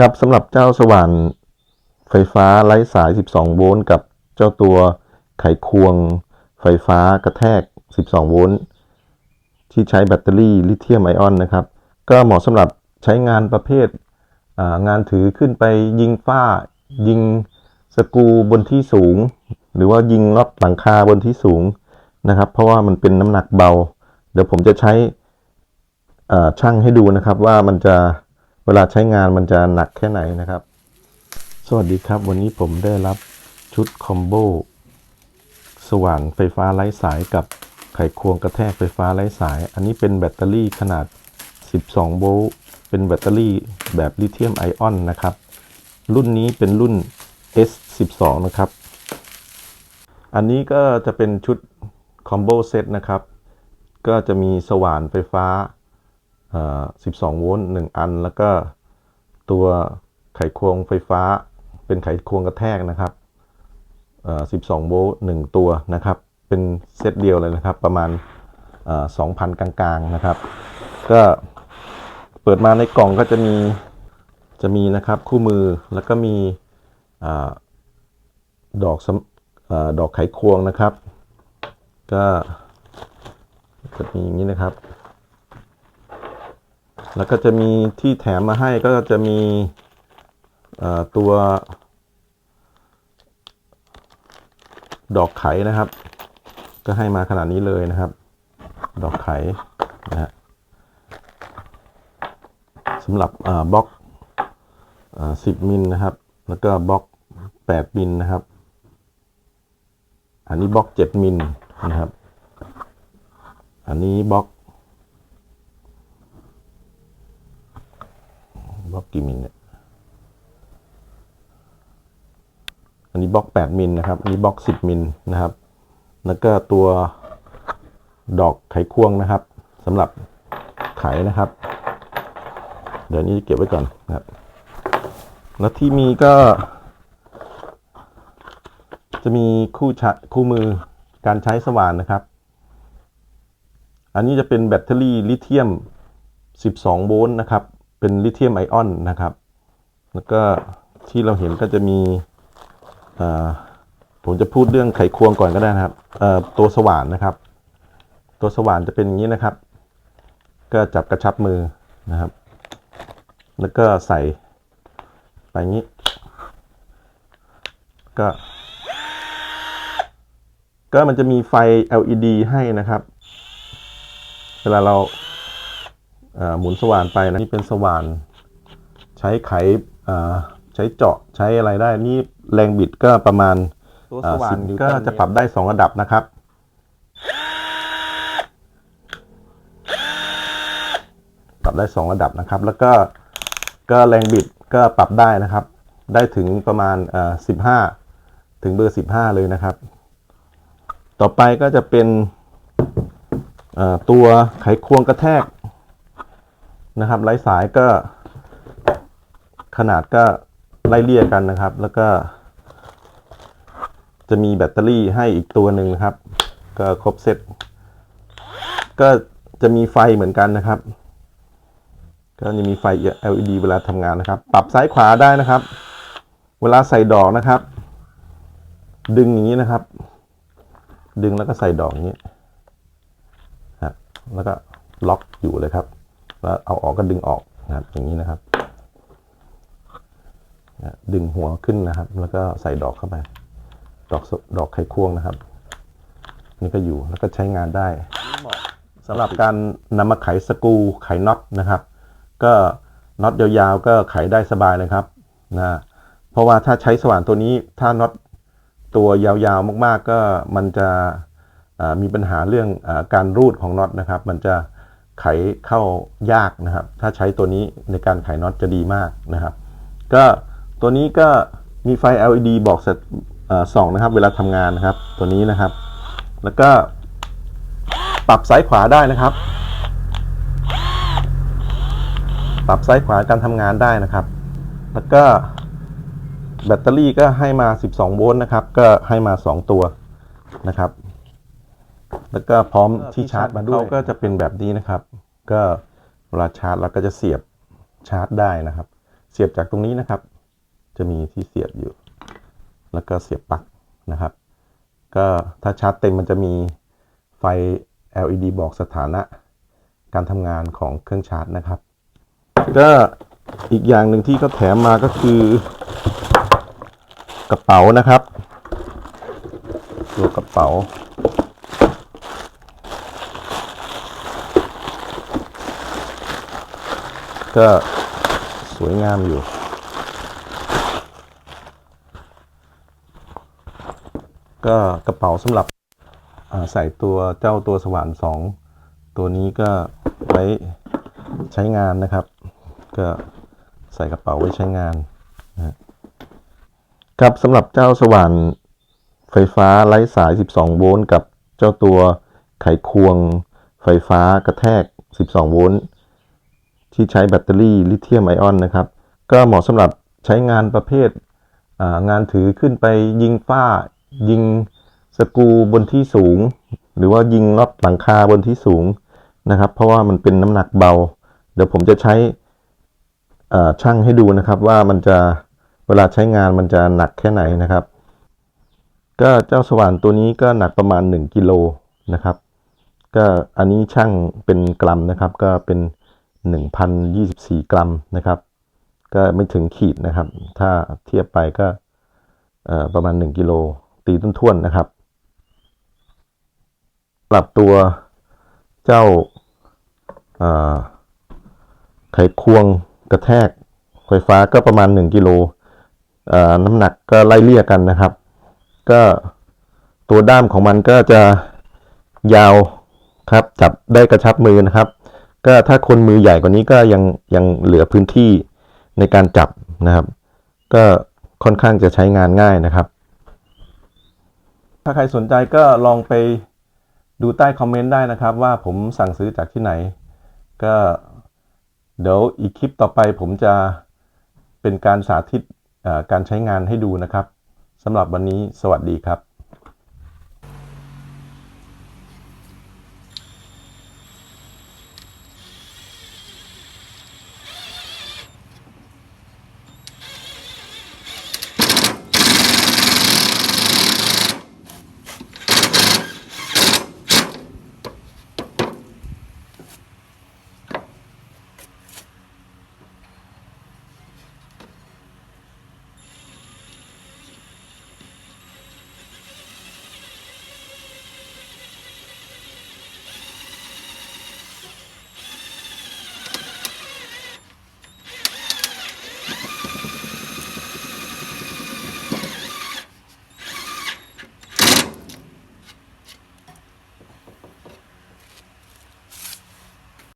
ครับสำหรับเจ้าสว่านไฟฟ้าไร้สาย 12 โวลต์กับเจ้าตัวไขควงไฟฟ้ากระแทก 12 โวลต์ที่ใช้แบตเตอรี่ลิเธียมไอออนนะครับ ก็เหมาะสำหรับใช้งานประเภทงานถือขึ้นไปยิงฝ้า ยิงสกูบนที่สูง หรือว่ายิงน็อตหลังคาบนที่สูงนะครับ เพราะว่ามันเป็นน้ำหนักเบา เดี๋ยวผมจะใช้ช่างให้ดูนะครับว่ามันจะ เวลาใช้งานมันจะหนักแค่ไหนนะครับ สวัสดีครับ วันนี้ผมได้รับชุดคอมโบสว่านไฟฟ้าไร้สายกับไขควงกระแทกไฟฟ้าไร้สาย อันนี้เป็นแบตเตอรี่ขนาด 12 โวลต์เป็นแบตเตอรี่แบบลิเธียมไอออนนะครับ รุ่นนี้เป็นรุ่น S12 นะครับ อันนี้ก็จะเป็นชุดคอมโบเซตนะครับ ก็จะมีสว่านไฟฟ้า 12 โวลต์ 1 อัน แล้วก็ตัวไขควงไฟฟ้า เป็นไขควงกระแทกนะครับ 12 โวลต์ 1 ตัวนะครับ เป็นเซตเดียวเลยนะครับ ประมาณ 2,000 กลางๆนะครับ ก็เปิดมาในกล่องก็จะมี จะมีนะครับคู่มือ แล้วก็มีอดอกอดอกไขควงนะครับ ก็จะมีอย่างนี้นะครับ แล้วก็จะมีที่แถมมาให้ก็จะมีตัวดอกไขนะครับ ก็ให้มาขนาดนี้เลยนะครับ ดอกไขนะฮะสำหรับบล็อกอ่า10มิลนะครับ แล้วก็บล็อก8มิลนะครับ อันนี้บล็อก7มิลนะครับ อันนี้บล็อก บล็อกกี่มิลเนี่ย อันนี้บล็อก8มิลนะครับ อันนี้บล็อก10มิลนะครับ แล้วก็ตัวดอกไขควงนะครับสำหรับไขนะครับ เดี๋ยวนี้เก็บไว้ก่อนนะครับ แล้วที่มีก็ จะมีคู่ชะคู่มือการใช้สว่านนะครับ อันนี้จะเป็นแบตเตอรี่ลิเธียม 12 โวลต์นะครับ เป็นลิเธียมไอออนนะครับ แล้วก็ที่เราเห็นก็จะมีผมจะพูดเรื่องไขควงก่อนก็ได้นะครับตัวสว่านนะครับ ตัวสว่านจะเป็นอย่างนี้นะครับ ก็จับกระชับมือนะครับ แล้วก็ใส่ไปงนี้ ก็ ก็มันจะมีไฟ LED ให้นะครับ เวลาเรา หมุนสว่านไปนะนี่เป็นสว่าน ใช้ไขอ่าใช้เจาะใช้อะไรได้นี่แรงบิดก็ประมาณตัวอ่าสว่าน10นิ้วก็ก้านจะปรับได้2ระดับนะครับปรับได้2ระดับนะครับ แล้วก็ก็แรงบิดก็ปรับได้นะครับ ได้ถึงประมาณเอ่อ15ถึงเบอร์15เลยนะครับ ต่อไปก็จะเป็นเอ่อตัวไขควงกระแทก นะครับไร้สายก็ขนาดก็ไล่เลี่ยกันนะครับ แล้วก็ จะมีแบตเตอรี่ให้อีกตัวหนึ่งนะครับ ก็ครบเซตก็จะมีไฟเหมือนกันนะครับ ก็จะมีไฟ LED เวลาทำงานนะครับ ปรับซ้ายขวาได้นะครับ เวลาใส่ดอกนะครับ ดึงอย่างนี้นะครับ ดึงแล้วก็ใส่ดอกอย่างนี้ครับแล้วก็ล็อกอยู่เลยครับ แล้วเอาออกก็ดึงออกนะครับ อย่างนี้นะครับดึงหัวขึ้นนะครับ แล้วก็ใส่ดอกเข้าไป ดอกสดอกไขควงนะครับ นี่ก็อยู่แล้วก็ใช้งานได้สำหรับการนำมาไขสกรูไขน็อตนะครับ ก็น็อตยาวๆก็ไขได้สบายนะครับนะเพราะว่าถ้าใช้สว่านตัวนี้ถ้าน็อตตัวยาวๆมากๆ ก็มันจะมีปัญหาเรื่องอการรูดของน็อตนะครับ มันจะ ไขเข้ายากนะครับ ถ้าใช้ตัวนี้ในการไขน็อตจะดีมากนะครับ ก็ตัวนี้ก็มีไฟ LED บอกสเอ่อส่องนะครับ เวลาทำงานนะครับ ตัวนี้นะครับ แล้วก็ปรับซ้ายขวาได้นะครับ ปรับซ้ายขวาการทำงานได้นะครับ แล้วก็แบตเตอรี่ก็ให้มา 12 โวลต์นะครับ ก็ให้มา 2 ตัวนะครับ แล้วก็พร้อมที่ชาร์จมาด้วยก็จะเป็นแบบนี้นะครับ ก็เวลาชาร์จเราก็จะเสียบชาร์จได้นะครับ เสียบจากตรงนี้นะครับ จะมีที่เสียบอยู่ แล้วก็เสียบปลั๊กนะครับ ก็ถ้าชาร์จเต็มมันจะมีไฟ LED บอกสถานะการทำงานของเครื่องชาร์จนะครับ ก็อีกอย่างหนึ่งที่เขาแถมมาก็คือกระเป๋านะครับ ตัวกระเป๋า ก็สวยงามอยู่ ก็กระเป๋าสำหรับใส่ตัวเจ้าตัวสว่านสองตัวนี้ก็ไว้ใช้งานนะครับ ก็ใส่กระเป๋าไว้ใช้งานนะฮะครับสำหรับเจ้าสว่านไฟฟ้าไร้สาย 12 โวลต์กับเจ้าตัวไขควงไฟฟ้ากระแทก 12 โวลต์ ที่ใช้แบตเตอรี่ลิเธียมไอออนนะครับ ก็เหมาะสำหรับใช้งานประเภทงานถือขึ้นไปยิงฝ้า ยิงสกูบนที่สูง หรือว่ายิงน็อตหลังคาบนที่สูงนะครับ เพราะว่ามันเป็นน้ำหนักเบา เดี๋ยวผมจะใช้ช่างให้ดูนะครับว่ามันจะเวลาใช้งานมันจะหนักแค่ไหนนะครับ ก็เจ้าสว่านตัวนี้ก็หนักประมาณ 1กิโลนะครับ ก็อันนี้ช่างเป็นกรัมนะครับ ก็เป็น 1,024 กรัมนะครับ ก็ไม่ถึงขีดนะครับ ถ้าเทียบไปก็ประมาณ 1 กิโลตีต้นท่วนนะครับ ปรับตัวเจ้าไขควงกระแทกไฟฟ้าก็ประมาณ 1 กิโลน้ำหนักก็ไล่เลี่ยกันนะครับ ก็ตัวด้ามของมันก็จะยาวครับจับได้กระชับมือนะครับ ก็ถ้าคนมือใหญ่กว่านี้ก็ยังยังเหลือพื้นที่ในการจับนะครับ ก็ค่อนข้างจะใช้งานง่ายนะครับ ถ้าใครสนใจก็ลองไปดูใต้คอมเมนต์ได้นะครับ ว่าผมสั่งซื้อจากที่ไหน ก็เดี๋ยวอีกคลิปต่อไปผมจะเป็นการสาธิตการใช้งานให้ดูนะครับสำหรับวันนี้สวัสดีครับ